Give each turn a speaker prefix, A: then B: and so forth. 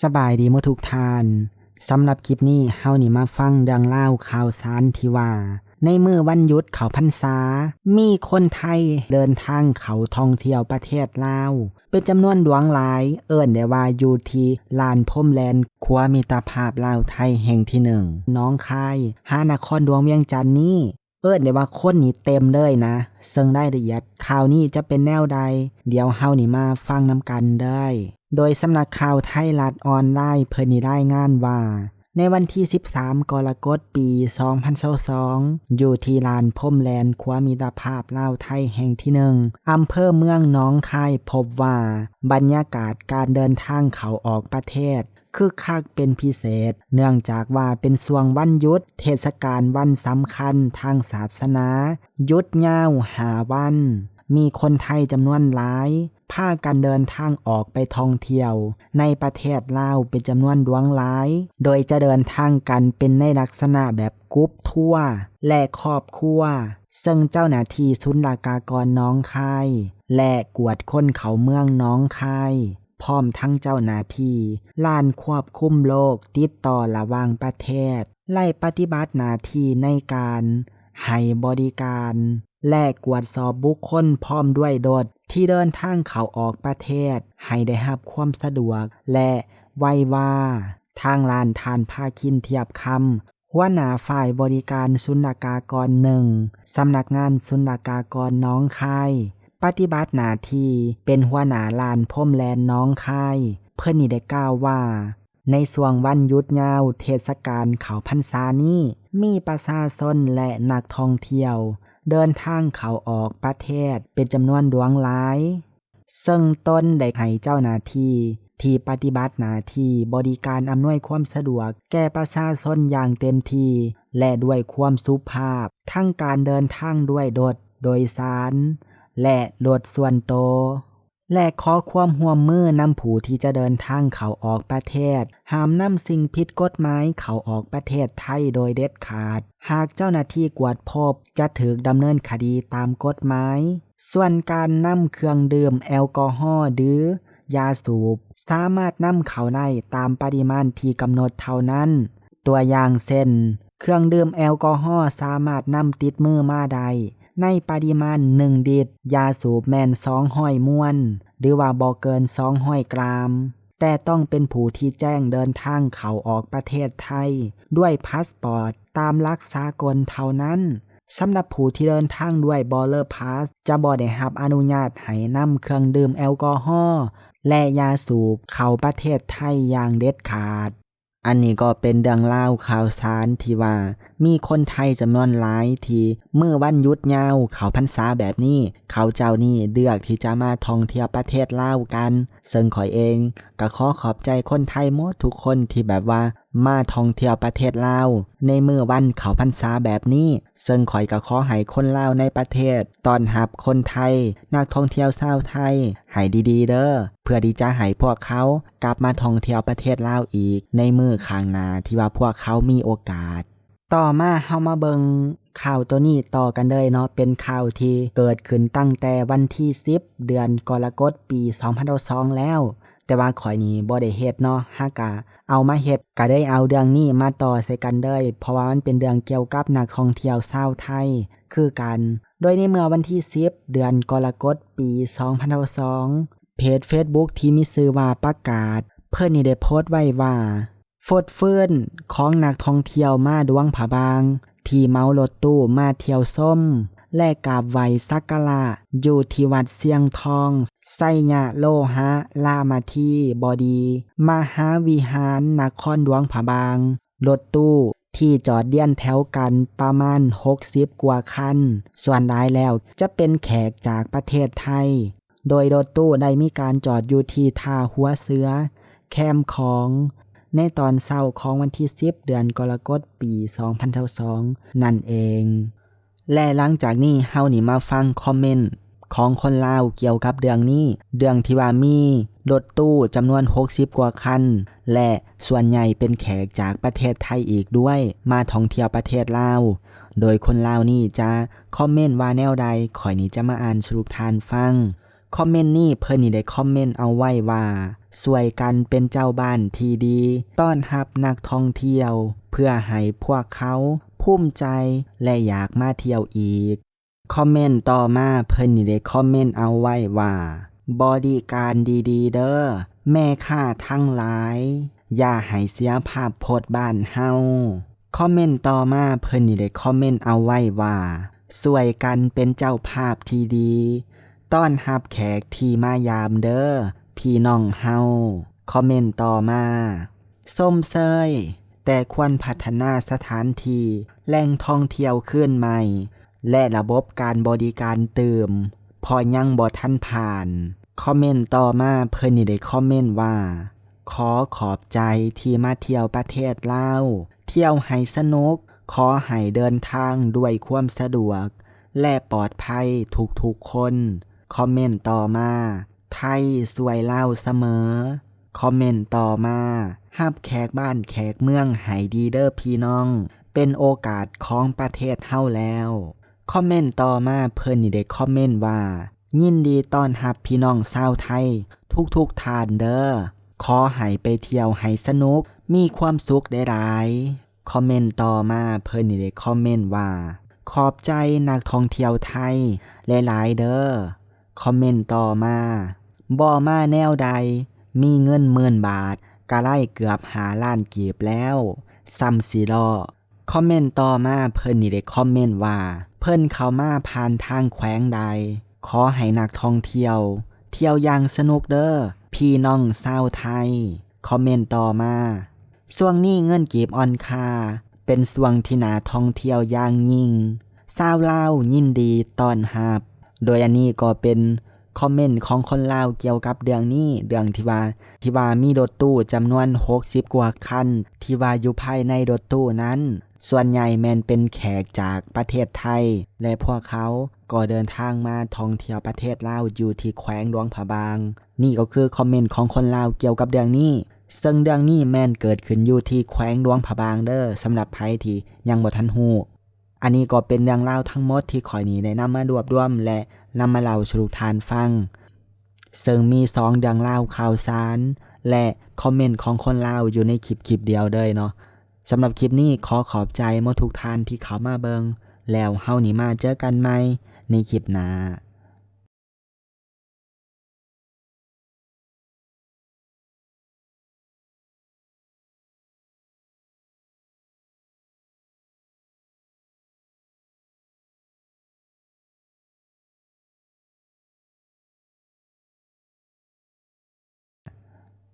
A: สบายดีหมดทุกทานสำหรับคลิปนี้เฮานี่มาฟังเรื่องเล่าข่าวสารที่ว่า ในมือวันหยุดเขาพรรษา มีคนไทยเดินทางเขาท่องเที่ยวประเทศลาว เป็นจำนวนหลวงหลาย เอิ้นได้ว่าอยู่ที่ลานพมแลนคัวมิตรภาพลาวไทยแห่งที่หนึ่งน้องคายหานครดวงเวียงจันนี้เอิ้นได้ว่าคนนี้เต็มเลยนะ ซึ่งได้ละเอียดข่าวนี้จะเป็นแนวใด เดี๋ยวเฮานี่มาฟังนำกันเด้ โดยสำนักข่าวไทยรัฐออนไลน์เพิ่นีได้งานว่า ในวันที่ 13 กรกฎปี 2022อยู่ที่ลานพมแลนคว้ามิตรภาพลาวไทยแห่งที่หนึ่งอำเภอเมืองน้องคายพบว่า บรรยากาศการเดินทางเขาออกประเทศคึกคักเป็นพิเศษ เนื่องจากว่าเป็นส่วงวันหยุด เทศกาลวันสำคัญทางศาสนา ยุดยาหาวัน มีคนไทยจำนวนหลาย พากันเดินทางออกไปท่องเที่ยว ในประเทศลาวเป็นจำนวนดวงหลาย โดยจะเดินทางกันเป็นในลักษณะแบบกรุ๊ปทัวร์และครอบครัว ซึ่งเจ้าหน้าที่ศุลกากรน้องคาย และกวดคนเขาเมืองน้องคายพร้อมทั้งเจ้าหน้าที่ล้านควบคุมโรคติดต่อระว่างประเทศ ไล่ปฏิบัติหน้าที่ในการให้บริการ และกวดสอบบุคคลพร้อมด้วยโดดที่เดินทางเขาออกประเทศ ให้ได้รับความสะดวก และไว้ว่า ทางลานทานผ้าคินเทียบคำหัวหน้าฝ่ายบริการศุลกากรหนึ่งสำนักงานศุลกากรน้องคายปฏิบัติหน้าที่เป็นหัวหน้าลานพรมแลนน้องคายเพื่อนนี่ได้กล่าวว่า ในส่วงวันยุดยาวเทศกาลเขาพรรษานี้มีประชาชนและนักท่องเที่ยว เดินทางเขาออกประเทศเป็นจำนวนดวงหลาย ซึ่งต้นได้ให้เจ้าหน้าที่ที่ปฏิบัติหน้าที่บริการอำนวยความสะดวก แก่ประชาชนอย่างเต็มที่ และด้วยความสุภาพ ทั้งการเดินทางด้วยรถโดยสาร และรถส่วนโตว และขอความห่วมมือนำผู้ที่จะเดินทางเขาออกประเทศ ห้ามนำสิ่งผิดกฎหมายเขาออกประเทศไทยโดยเด็ดขาด หากเจ้าหน้าที่กวดพบจะถูกดำเนินคดีตามกฎหมาย ส่วนการนำเครื่องดื่มแอลกอฮอล์หรือยาสูบ สามารถนำเข้าได้ตามปริมาณที่กำหนดเท่านั้น ตัวอย่างเช่น เครื่องดื่มแอลกอฮอล์สามารถนำติดมือมาได้ ในปริมาณหนึ่งดิตยาสูบแมนสองห้อยม้วน หรือว่าบ่เกินสองห้อยกรัมแต่ต้องเป็นผู้ที่แจ้งเดินทางเข้าออกประเทศไทย ด้วยพาสปอร์ต ตามลักสากลเท่านั้นสำหรับผู้ที่เดินทางด้วยบอลเลอร์พาสจะบ่ได้รับอนุญาตให้นำเครื่องดื่มแอลกอฮอล์และยาสูบเข้าประเทศไทยอย่างเด็ดขาด อันนี้ก็เป็นเรื่องเล่าข่าวสารที่ว่า มีคนไทยจำนวนหลายที่เมื่อวันหยุดยาวเขาพรรษาแบบนี้ เขาเจ้านี่เลือกที่จะมาท่องเที่ยวประเทศลาวกัน ซึ่งข่อยเองก็ขอขอบใจคนไทยหมดทุกคนที่แบบว่า มาท่องเที่ยวประเทศลาวในเมื่อวันเขาพรรษาแบบนี้ ซึ่งข่อยก็ขอให้คนลาวในประเทศ ตอนรับคนไทย นักท่องเที่ยวชาวไทยให้ดีๆ เด้อเพื่อที่จะให้พวกเขากลับมาท่องเที่ยวประเทศลาวอีก ในมือข้างหน้าที่ว่าพวกเขามีโอกาส ต่อมาเฮามาเบิงข่าวตัวนี้ต่อกันเลยเนาะเป็นข่าวที่เกิดขึ้นตั้งแต่วันที่ 10 เดือนกรกฎปี 2022แล้ว แต่ว่าข่อยนี้บ่ได้เฮ็ดเนาะฮากะเอามาเฮ็ดก็ได้เอาเรื่องนี้มาต่อใส่กันเลยเพราะว่ามันเป็นเรื่องเกี่ยวกับนักท่องเที่ยวชาวไทย คือกันโดยในเมื่อวันที่ 10 เดือนกรกฎปี 2022เพจ Facebook ที่มีชื่อว่าประกาศ เพิ่นนี่ได้โพสต์ไว้ว่าฟดเฟื่นของนักท่องเที่ยวมาดวงผาบาง ที่เมารถตู้มาเที่ยวส้ม และกราบไหวสักการะอยู่ที่วัดเสียงทอง ไสยะโลหะลามาทีบอดี มหาวิหารนครดวงผาบาง รถตู้ที่จอดเดียนแถวกันประมาณ 60 กว่าคัน ส่วนได้แล้วจะเป็นแขกจากประเทศไทย โดยรถตู้ได้มีการจอดอยู่ที่ท่าหัวเสือ แคมของ ในตอนเศร้าของวันที่ 10 เดือนกรกฎปี 2022นั่นเอง และหลังจากนี้เฮานี่มาฟังคอมเมนต์ของคนลาวเกี่ยวกับเรื่องนี้เรื่องที่ว่ามีรถตู้จำนวน 60 กว่าคัน และส่วนใหญ่เป็นแขกจากประเทศไทยอีกด้วย มาท่องเที่ยวประเทศลาว โดยคนลาวนี่จะคอมเมนต์ว่าแนวใดข่อยนี้จะมาอ่านสรุปทานฟัง คอมเมนต์นี้เพิ่นนี่ได้คอมเมนต์เอาไว้ว่าสวยกันเป็นเจ้าบ้านที่ดี ต้อนรับนักท่องเที่ยว เพื่อให้พวกเขา ภูมิใจ และอยากมาเที่ยวอีก คอมเมนต์ต่อมาเพิ่นนี่ได้คอมเมนต์เอาไว้ว่าบอดีการดีๆ เด้อแม่ข้าทั้งหลาย อย่าให้เสียภาพโพดบ้านเฮาคอมเมนต์ต่อมาเพิ่นนี่ได้คอมเมนต์เอาไว้ว่าสวยกันเป็นเจ้าภาพที่ดี ต้อนรับแขกที่มายามเด้อพี่น้องเฮาคอมเมนต์ต่อมา ส้มเซยแต่ควรพัฒนาสถานที่ แหล่งท่องเที่ยวขึ้นใหม่ และระบบการบริการเติม พอยังบ่ทันผ่าน คอมเมนต์ต่อมาเพิ่นนี่ได้คอมเมนต์ว่า ขอขอบใจที่มาเที่ยวประเทศลาวเที่ยวให้สนุก ขอให้เดินทางด้วยความสะดวก และปลอดภัยทุกๆคน คอมเมนต์ต่อมา ไทยสวยเล่าเสมอ คอมเมนต์ต่อมาฮับแขกบ้านแขกเมืองให้ดีเด้อพี่น้อง เป็นโอกาสของประเทศเฮาแล้ว คอมเมนต์ต่อมาเพิ่นนี่ได้คอมเมนต์ว่า ยินดีต้อนรับพี่น้องชาวไทย ทุกๆทท่านเด้อขอให้ไปเที่ยวให้สนุกมีความสุขได้หลายคอมเมนต์ต่อมาเพิ่นนี่ได้คอมเมนต์ว่า ขอบใจนักท่องเที่ยวไทยหลายๆเด้อคอมเมนต์ต่อมาบ่มาแนวใด มีเงินหมื่นบาทกะไล่เกือบหาล้านกีบแล้วซัมซีลอ คอมเมนต์ต่อมาเพิ่นนี่ได้คอมเมนต์ว่า เพิ่นเข้ามาผ่านทางแขวงใด ขอให้นักท่องเที่ยว เที่ยวอย่างสนุกเด้อพี่น้องชาวไทย คอมเมนต์ต่อมาช่วงนี้เงินกีบออนคา เป็นช่วงที่นาท่องเที่ยวอย่างยิ่งชาวลาวยินดีต้อนรับ โดยอันนี้ก็เป็น คอมเมนต์ของคนลาวเกี่ยวกับเรื่องนี้เรื่องที่ว่าที่ว่ามีรถตู้จำนวน 60 กว่าคัน ที่ว่าอยู่ภายในรถตู้นั้น ส่วนใหญ่แมนเป็นแขกจากประเทศไทย และพวกเขาก็เดินทางมาท่องเที่ยวประเทศลาวอยู่ที่แขวงหลวงผาบาง นี่ก็คือคอมเมนต์ของคนลาวเกี่ยวกับเรื่องนี้ซึ่งเรื่องนี้แมนเกิดขึ้นอยู่ที่แขวงหลวงผาบางเด้อสำหรับไผที่ยังบ่ทันฮู้ อันนี้ก็เป็นเรื่องเล่าทั้งหมดที่ข่อยนี้ได้นำมารวบรวม และนำมาเล่าสู่ทานฟัง ซึ่งมีสองเรื่องเล่าข่าวสาร และคอมเมนต์ของคนเล่าอยู่ในคลิปคลิปเดียวเลยเนาะสำหรับคลิปนี้ขอขอบใจมดทุกท่านที่เขามาเบิง แล้วเฮานี่มาเจอกันใหม่ในคลิปหน้า